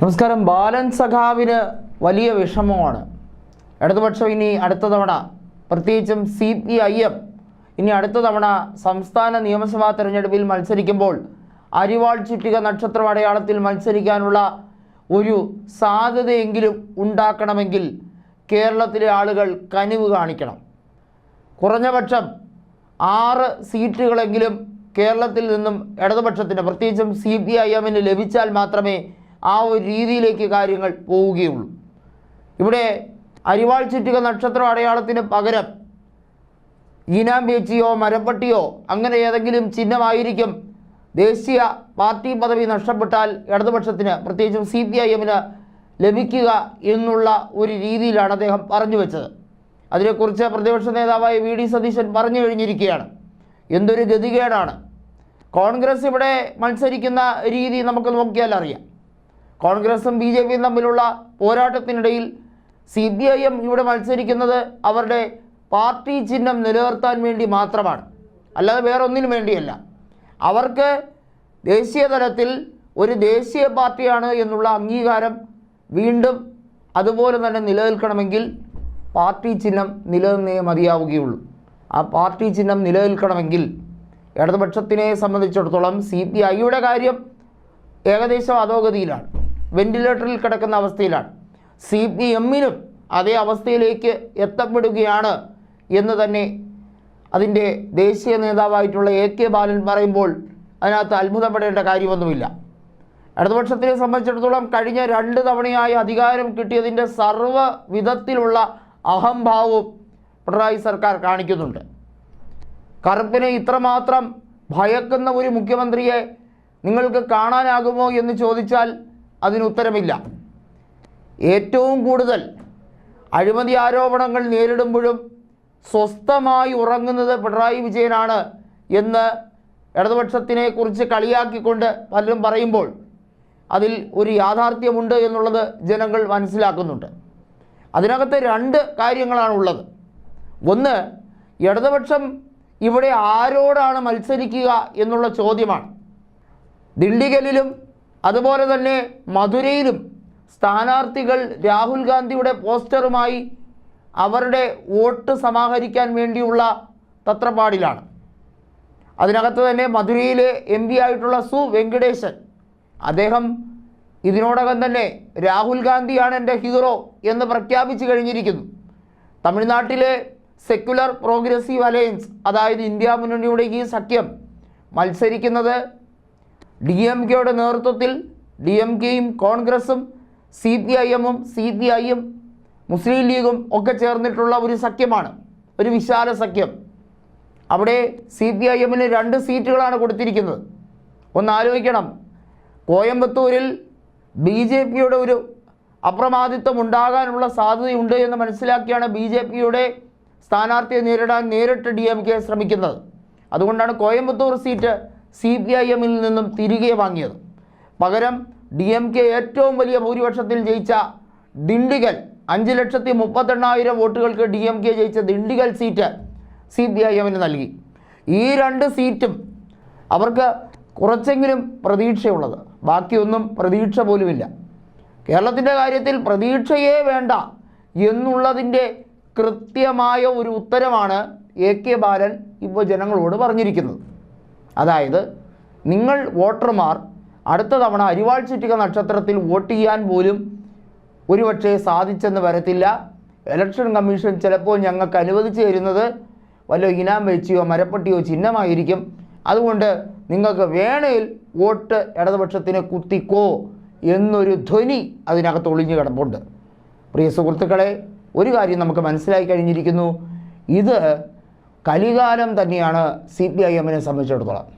നമസ്കാരം. ബാലൻ സഖാവിന് വലിയ വിഷമമാണ്. ഇടതുപക്ഷം ഇനി അടുത്ത തവണ പ്രത്യേകിച്ചും സി പി ഐ എം ഇനി അടുത്ത തവണ സംസ്ഥാന നിയമസഭാ തെരഞ്ഞെടുപ്പിൽ മത്സരിക്കുമ്പോൾ അരിവാൾ ചുറ്റിക നക്ഷത്ര അടയാളത്തിൽ മത്സരിക്കാനുള്ള ഒരു സാധ്യതയെങ്കിലും ഉണ്ടാക്കണമെങ്കിൽ കേരളത്തിലെ ആളുകൾ കനിവ് കാണിക്കണം. കുറഞ്ഞപക്ഷം ആറ് സീറ്റുകളെങ്കിലും കേരളത്തിൽ നിന്നും ഇടതുപക്ഷത്തിന് പ്രത്യേകിച്ചും സി പി ഐ എമ്മിന് ലഭിച്ചാൽ മാത്രമേ ആ ഒരു രീതിയിലേക്ക് കാര്യങ്ങൾ പോവുകയുള്ളൂ. ഇവിടെ അരിവാൾ ചുറ്റുക നക്ഷത്ര അടയാളത്തിന് പകരം ഈനാം പേച്ചിയോ മരപ്പട്ടിയോ അങ്ങനെ ഏതെങ്കിലും ചിഹ്നമായിരിക്കും ദേശീയ പാർട്ടി പദവി നഷ്ടപ്പെട്ടാൽ ഇടതുപക്ഷത്തിന് പ്രത്യേകിച്ചും സി പി ഐ എമ്മിന് ലഭിക്കുക എന്നുള്ള ഒരു രീതിയിലാണ് അദ്ദേഹം പറഞ്ഞു വെച്ചത്. അതിനെക്കുറിച്ച് പ്രതിപക്ഷ നേതാവായ വി ഡി സതീശൻ പറഞ്ഞു കഴിഞ്ഞിരിക്കുകയാണ്. എന്തൊരു ഗതികേടാണ്. കോൺഗ്രസ് ഇവിടെ മത്സരിക്കുന്ന രീതി നമുക്ക് നോക്കിയാൽ അറിയാം. കോൺഗ്രസും ബി ജെ പിയും തമ്മിലുള്ള പോരാട്ടത്തിനിടയിൽ സി പി ഐ എം ഇവിടെ മത്സരിക്കുന്നത് അവരുടെ പാർട്ടി ചിഹ്നം നിലനിർത്താൻ വേണ്ടി മാത്രമാണ്. അല്ലാതെ വേറൊന്നിനും വേണ്ടിയല്ല. അവർക്ക് ദേശീയ തലത്തിൽ ഒരു ദേശീയ പാർട്ടിയാണ് എന്നുള്ള അംഗീകാരം വീണ്ടും അതുപോലെ തന്നെ നിലനിൽക്കണമെങ്കിൽ പാർട്ടി ചിഹ്നം നിലനിന്നേ മതിയാവുകയുള്ളൂ. ആ പാർട്ടി ചിഹ്നം നിലനിൽക്കണമെങ്കിൽ ഇടതുപക്ഷത്തിനെ സംബന്ധിച്ചിടത്തോളം സി പി ഐയുടെ കാര്യം ഏകദേശം അധോഗതിയിലാണ്. വെന്റിലേറ്ററിൽ കിടക്കുന്ന അവസ്ഥയിലാണ്. സി പി എമ്മിനും അതേ അവസ്ഥയിലേക്ക് എത്തപ്പെടുകയാണ് എന്ന് തന്നെ അതിന്റെ ദേശീയ നേതാവായിട്ടുള്ള എ കെ ബാലൻ പറയുമ്പോൾ അതിനകത്ത് അത്ഭുതപ്പെടേണ്ട കാര്യമൊന്നുമില്ല. ഇടതുപക്ഷത്തിനെ സംബന്ധിച്ചിടത്തോളം കഴിഞ്ഞ രണ്ട് തവണയായി അധികാരം കിട്ടിയതിന്റെ സർവവിധത്തിലുള്ള അഹംഭാവവും പിണറായി സർക്കാർ കാണിക്കുന്നുണ്ട്. കറുപ്പിനെ ഇത്രമാത്രം ഭയക്കുന്ന ഒരു മുഖ്യമന്ത്രിയെ നിങ്ങൾക്ക് കാണാനാകുമോ എന്ന് ചോദിച്ചാൽ അതിന് ഉത്തരമില്ല ഏറ്റവും കൂടുതൽ അഴിമതി ആരോപണങ്ങൾ നേരിടുമ്പോഴും സ്വസ്ഥമായി ഉറങ്ങുന്നത് പിണറായി വിജയനാണ് എന്ന് ഇടതുപക്ഷത്തിനെ കുറിച്ച് കളിയാക്കിക്കൊണ്ട് പലരും പറയുമ്പോൾ അതിൽ ഒരു യാഥാർത്ഥ്യമുണ്ട് എന്നുള്ളത് ജനങ്ങൾ മനസ്സിലാക്കുന്നുണ്ട്. അതിനകത്ത് രണ്ട് കാര്യങ്ങളാണ് ഉള്ളത്. ഒന്ന് ഇടതുപക്ഷം ഇവിടെ ആരോടാണ് മത്സരിക്കുക എന്നുള്ള ചോദ്യമാണ്. ദിണ്ടിഗലിലും അതുപോലെ തന്നെ മധുരയിലും സ്ഥാനാർത്ഥികൾ രാഹുൽ ഗാന്ധിയുടെ പോസ്റ്ററുമായി അവരുടെ വോട്ട് സമാഹരിക്കാൻ വേണ്ടിയുള്ള തത്രപ്പാടിലാണ്. അതിനകത്ത് തന്നെ മധുരയിലെ എം പി ആയിട്ടുള്ള സു വെങ്കടേശൻ അദ്ദേഹം ഇതിനോടകം തന്നെ രാഹുൽ ഗാന്ധിയാണ് എന്റെ ഹീറോ എന്ന് പ്രഖ്യാപിച്ചു കഴിഞ്ഞിരിക്കുന്നു. തമിഴ്നാട്ടിലെ സെക്യുലർ പ്രോഗ്രസീവ് അലയൻസ് അതായത് ഇന്ത്യ മുന്നണിയുടെ ഈ സഖ്യം മത്സരിക്കുന്നത് ഡി എം കെയുടെ നേതൃത്വത്തിൽ ഡി എം കെയും കോൺഗ്രസും സി പി ഐ എമ്മും സി പി ഐയും മുസ്ലിം ലീഗും ഒക്കെ ചേർന്നിട്ടുള്ള ഒരു സഖ്യമാണ്. ഒരു വിശാല സഖ്യം. അവിടെ സി പി ഐ എമ്മിന് രണ്ട് സീറ്റുകളാണ് കൊടുത്തിരിക്കുന്നത്. ഒന്ന് ആലോചിക്കണം. കോയമ്പത്തൂരിൽ ബി ജെ പിയുടെ ഒരു അപ്രമാദിത്വം ഉണ്ടാകാനുള്ള സാധ്യതയുണ്ട് എന്ന് മനസ്സിലാക്കിയാണ് ബി ജെ പിയുടെ സ്ഥാനാർത്ഥിയെ നേരിടാൻ നേരിട്ട് ഡി എം കെ ശ്രമിക്കുന്നത്. അതുകൊണ്ടാണ് Coimbatore seat C P I എമ്മിൽ നിന്നും തിരികെ വാങ്ങിയത്. പകരം ഡി എം കെ ഏറ്റവും വലിയ ഭൂരിപക്ഷത്തിൽ ജയിച്ച ദിണ്ടിഗൽ അഞ്ച് ലക്ഷത്തി മുപ്പത്തെണ്ണായിരം വോട്ടുകൾക്ക് ഡി എം കെ ജയിച്ച Dindigul seat C P I എമ്മിന് നൽകി. ഈ രണ്ട് സീറ്റും അവർക്ക് കുറച്ചെങ്കിലും പ്രതീക്ഷയുള്ളത്. ബാക്കിയൊന്നും പ്രതീക്ഷ പോലുമില്ല. കേരളത്തിന്റെ കാര്യത്തിൽ പ്രതീക്ഷയേ വേണ്ട എന്നുള്ളതിന്റെ കൃത്യമായ ഒരു ഉത്തരമാണ് എ കെ ബാലൻ ഇപ്പോൾ ജനങ്ങളോട് പറഞ്ഞിരിക്കുന്നത്. അതായത് നിങ്ങൾ വോട്ടർമാർ അടുത്ത തവണ അരിവാൾ ചുറ്റിക നക്ഷത്രത്തിൽ വോട്ട് ചെയ്യാൻ പോലും ഒരുപക്ഷെ സാധിച്ചെന്ന് വരത്തില്ല. ഇലക്ഷൻ കമ്മീഷൻ ചിലപ്പോൾ ഞങ്ങൾക്ക് അനുവദിച്ചു തരുന്നത് വല്ല ഇനാം വെച്ചിയോ മരപ്പെട്ടിയോ ചിഹ്നമായിരിക്കും. അതുകൊണ്ട് നിങ്ങൾക്ക് വേണേൽ വോട്ട് ഇടതുപക്ഷത്തിന് കുത്തിക്കോ എന്നൊരു ധ്വനി അതിനകത്ത് ഒളിഞ്ഞു കിടപ്പുണ്ട്. പ്രിയ സുഹൃത്തുക്കളെ ഒരു കാര്യം നമുക്ക് മനസ്സിലായി കഴിഞ്ഞിരിക്കുന്നു. ഇത് കലികാലം തന്നെയാണ് സി പി ഐ എമ്മിനെ സംബന്ധിച്ചിടത്തോളം.